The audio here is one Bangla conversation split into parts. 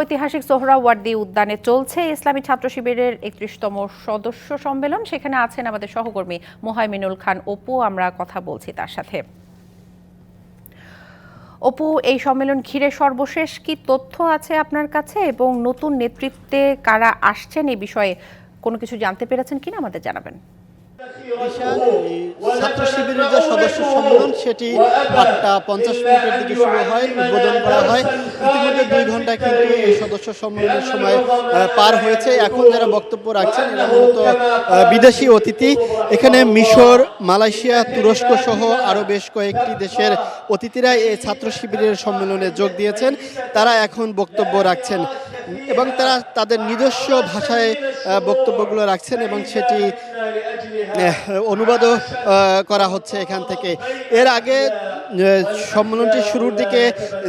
ঐতিহাসিক সোহরাওয়ার্দী উদ্যানে চলছে ইসলামী ছাত্র শিবিরের একত্রিশতম সদস্য সম্মেলন। সেখানে আছেন আমাদের সহকর্মী মোহাইমিনুল খান অপু, আমরা কথা বলছি তার সাথে। অপু, এই সম্মেলন ঘিরে সর্বশেষ কি তথ্য আছে আপনার কাছে? এবং নতুন নেতৃত্বে কারা আসছেন এই বিষয়ে কোনো কিছু জানতে পেরেছেন কিনা আমাদের জানাবেন। ছাত্র শিবিরের যে সদস্য সম্মেলন, সেটি আটটা পঞ্চাশ মিনিটের দিকে শুরু হয়, উদ্বোধন করা হয়। ইতিমধ্যে দুই ঘণ্টা কিন্তু এই সদস্য সম্মেলনের সময় পার হয়েছে। এখন যারা বক্তব্য রাখছেন, এরা মূলত বিদেশি অতিথি। এখানে মিশর, মালয়েশিয়া, তুরস্ক সহ আরও বেশ কয়েকটি দেশের অতিথিরা এই ছাত্র শিবিরের সম্মেলনে যোগ দিয়েছেন। তারা এখন বক্তব্য রাখছেন। এবং তারা তাদের নিজস্ব ভাষায় বক্তব্যগুলো রাখছেন এবং সেটি অনুবাদও করা হচ্ছে এখান থেকে। এর আগে সম্মেলনটি শুরুর দিকে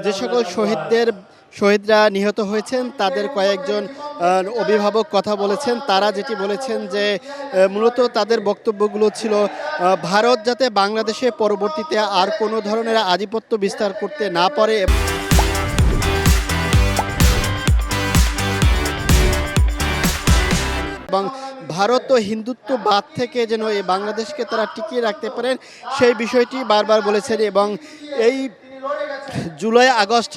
যে সকল শহীদদের, শহীদরা নিহত হয়েছেন, তাদের কয়েকজন অভিভাবক কথা বলেছেন। তারা যেটি বলেছেন যে মূলত তাদের বক্তব্যগুলো ছিল ভারত যাতে বাংলাদেশে পরবর্তীতে আর কোনো ধরনের আধিপত্য বিস্তার করতে না পারে। এবং ভারত ও হিন্দুত্ববাদ থেকে যেন এই বাংলাদেশকে তারা টিকিয়ে রাখতে পারেন, সেই বিষয়টি বারবার বলেছেন এবং এই জুলাই আগস্ট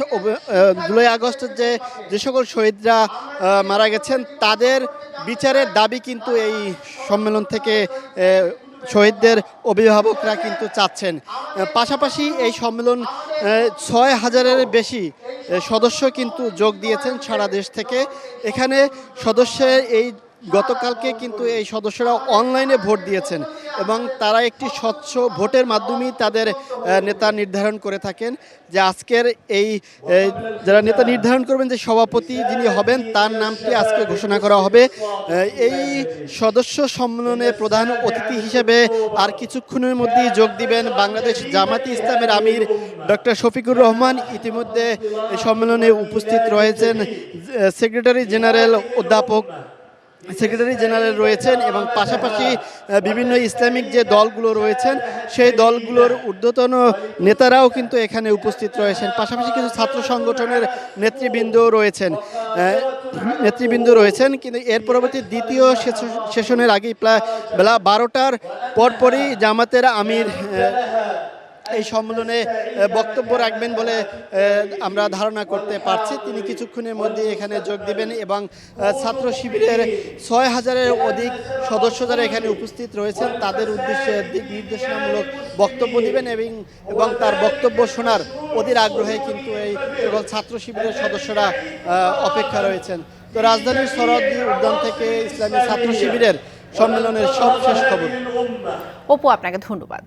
জুলাই আগস্টের যে যে সকল শহীদরা মারা গেছেন, তাদের বিচারের দাবি কিন্তু এই সম্মেলন থেকে শহীদদের অভিভাবকরা কিন্তু চাচ্ছেন। পাশাপাশি এই সম্মেলন ছয় হাজারের বেশি সদস্য কিন্তু যোগ দিয়েছেন সারা দেশ থেকে। এখানে সদস্যের এই গতকালকে কিন্তু এই সদস্যরা অনলাইনে ভোট দিয়েছেন এবং তারা একটি স্বচ্ছ ভোটের মাধ্যমেই তাদের নেতা নির্ধারণ করে থাকেন যে আজকের এই যারা নেতা নির্ধারণ করবেন যে সভাপতি যিনি হবেন, তার নামটি আজকে ঘোষণা করা হবে। এই সদস্য সম্মেলনে প্রধান অতিথি হিসেবে আর কিছুক্ষণের মধ্যেই যোগ দিবেন বাংলাদেশ জামাতি ইসলামের আমির ডক্টর শফিকুর রহমান ইতিমধ্যে এই সম্মেলনে উপস্থিত রয়েছেন সেক্রেটারি জেনারেল অধ্যাপক, সেক্রেটারি জেনারেল রয়েছেন এবং পাশাপাশি বিভিন্ন ইসলামিক যে দলগুলো রয়েছেন, সেই দলগুলোর ঊর্ধ্বতন নেতারাও কিন্তু এখানে উপস্থিত রয়েছেন। পাশাপাশি কিছু ছাত্র সংগঠনের নেতৃবৃন্দও রয়েছেন নেতৃবৃন্দ রয়েছেন। কিন্তু এর পরবর্তী দ্বিতীয় সেশ- সেশনের আগেই প্রায় বেলা বারোটার পরপরই জামাতের আমির এই সম্মেলনে বক্তব্য রাখবেন বলে আমরা ধারণা করতে পারছি। তিনি কিছুক্ষণের মধ্যে এখানে যোগ দিবেন এবং ছাত্র শিবিরের ছয় হাজারের অধিক সদস্য যারা এখানে উপস্থিত রয়েছেন, তাদের উদ্দেশ্যে দিক নির্দেশনামূলক বক্তব্য দিবেন এবং এবং তার বক্তব্য শোনার অধীর আগ্রহে কিন্তু এই কেবল ছাত্র শিবিরের সদস্যরা অপেক্ষা রয়েছেন। তো রাজধানীর সরদ্দি উদ্যান থেকে ইসলামী ছাত্র শিবিরের সম্মেলনের সব শেষ খবর। অপু, আপনাকে ধন্যবাদ।